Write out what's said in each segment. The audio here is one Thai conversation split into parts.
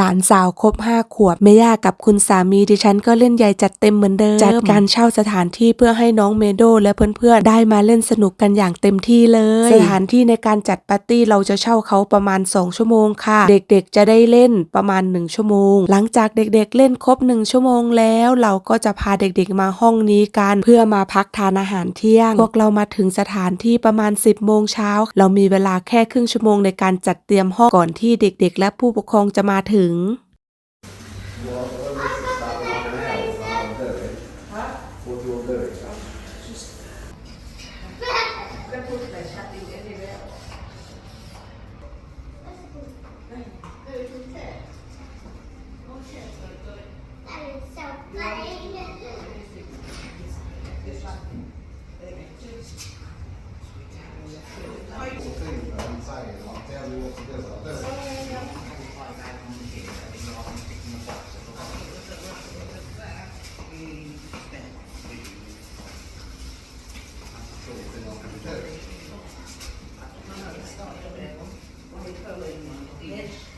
หลานสาวครบห้าขวบแม่ย่ากับคุณสามีดิฉันก็เล่นใหญ่จัดเต็มเหมือนเดิม จัดการเช่าสถานที่เพื่อให้น้องเมโดและเพื่อนๆ ได้มาเล่นสนุกกันอย่างเต็มที่เลย สถานที่ในการจัดปาร์ตี้เราจะเช่าเขาประมาณ 2 ชั่วโมงค่ะ เด็กๆจะได้เล่นประมาณ 1 ชั่วโมง หลังจากเด็กๆเล่นครบ 1 ชั่วโมงแล้วเราก็จะพาเด็กๆมาห้องนี้กันเพื่อมาพักทานอาหารเที่ยง พวกเรามาถึงสถานที่ประมาณ 10โมงเช้าเรามีเวลาแค่ครึ่งชั่วโมงในการจัดเตรียมห้องก่อนที่เด็กๆ และผู้ปกครองจะมาถึง That Yes.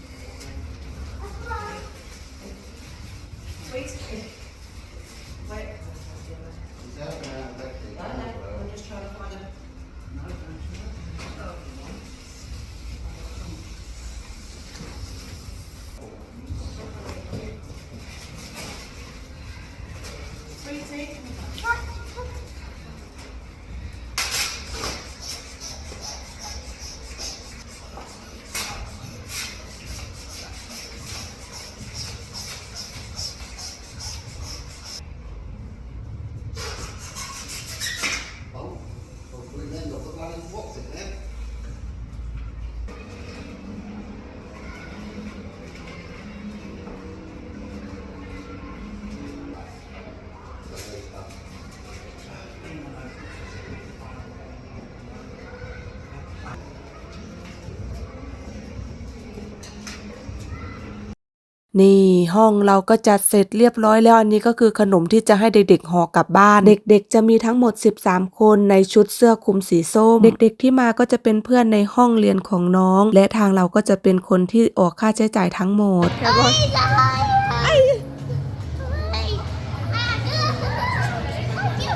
นี่ห้องเราก็จัดเสร็จเรียบร้อยแล้วอันนี้ก็คือขนมที่จะให้เด็กๆห่อกลับบ้าน เด็กๆ จะมีทั้งหมด 13 คนในชุดเสื้อคลุมสีส้ม เด็กๆ ที่มาก็จะเป็นเพื่อนในห้องเรียนของน้อง และทางเราก็จะเป็นคนที่ออกค่าใช้จ่ายทั้งหมด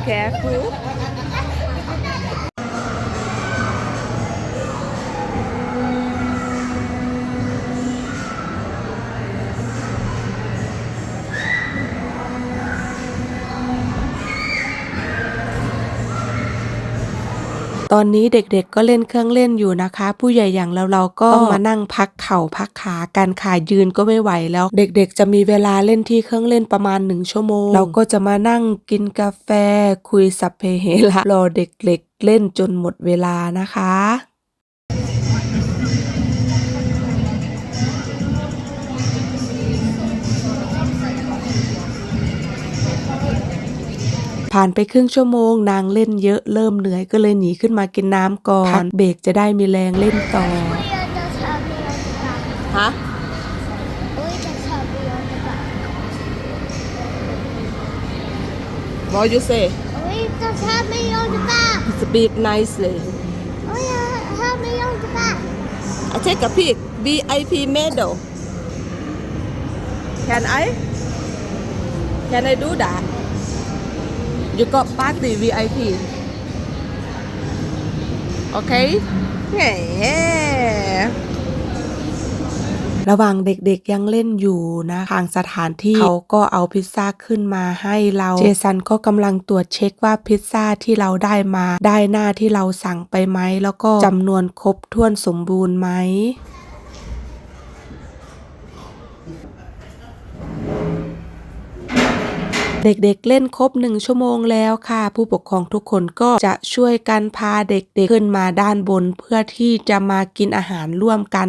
Careful. ตอนนี้เด็กๆก็เล่นเครื่องเล่นอยู่นะคะ ผู้ใหญ่อย่างเราเราๆก็ต้องมานั่งพักเข่าพักขาการขายืนก็ไม่ไหวแล้ว เด็กๆ จะมีเวลาเล่นที่เครื่องเล่นประมาณหนึ่งชั่วโมง เราก็จะมานั่งกินกาแฟ คุยสัพเพเหระรอเด็กๆเล่นจนหมดเวลานะคะ ผ่านไปครึ่งชั่วโมง นางเล่นเยอะเริ่มเหนื่อยก็เลยหนีขึ้นมากินน้ำก่อนพักเบรกจะได้มีแรงเล่นต่อ Leah does have me on the back. ฮะ Leah does have me on the back. What you say Leah does have me on the back. Speak nicely Leah have me on the back. I take a pic VIP medal Can I Can I do that You got party VIP Okay แหมระหว่างเด็กๆยังเล่นอยู่นะทางสถานที่เขาก็เอาพิซซ่าขึ้นมาให้เราเจสันก็กำลังตรวจเช็คว่าพิซซ่าที่เราได้มาได้หน้าที่เราสั่งไปไหมแล้วก็จำนวนครบถ้วนสมบูรณ์ไหม เด็กๆเล่นครบหนึ่งชั่วโมงแล้วค่ะ ผู้ปกครองทุกคนก็จะช่วยกันพาเด็กๆขึ้นมาด้านบน เพื่อที่จะมากินอาหารร่วมกัน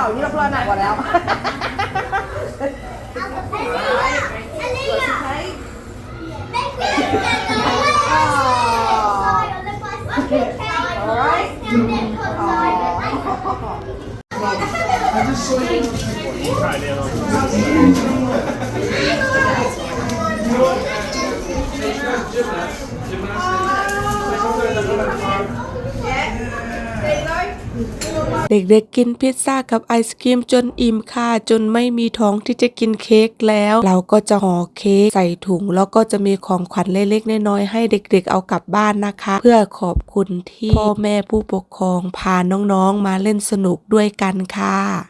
อ้ก็อันที่สองนี่เราเพลินหนักกว่าแล้ว เด็กๆกินพิซซ่ากับไอศครีมจนอิ่มค่ะจนไม่มีท้องที่จะกินเค้กแล้ว เราก็จะห่อเค้กใส่ถุง แล้วก็จะมีของขวัญเล็กๆน้อยๆให้เด็กๆเอากลับบ้านนะคะ เพื่อขอบคุณที่พ่อแม่ผู้ปกครองพาน้องๆมาเล่นสนุกด้วยกันค่ะ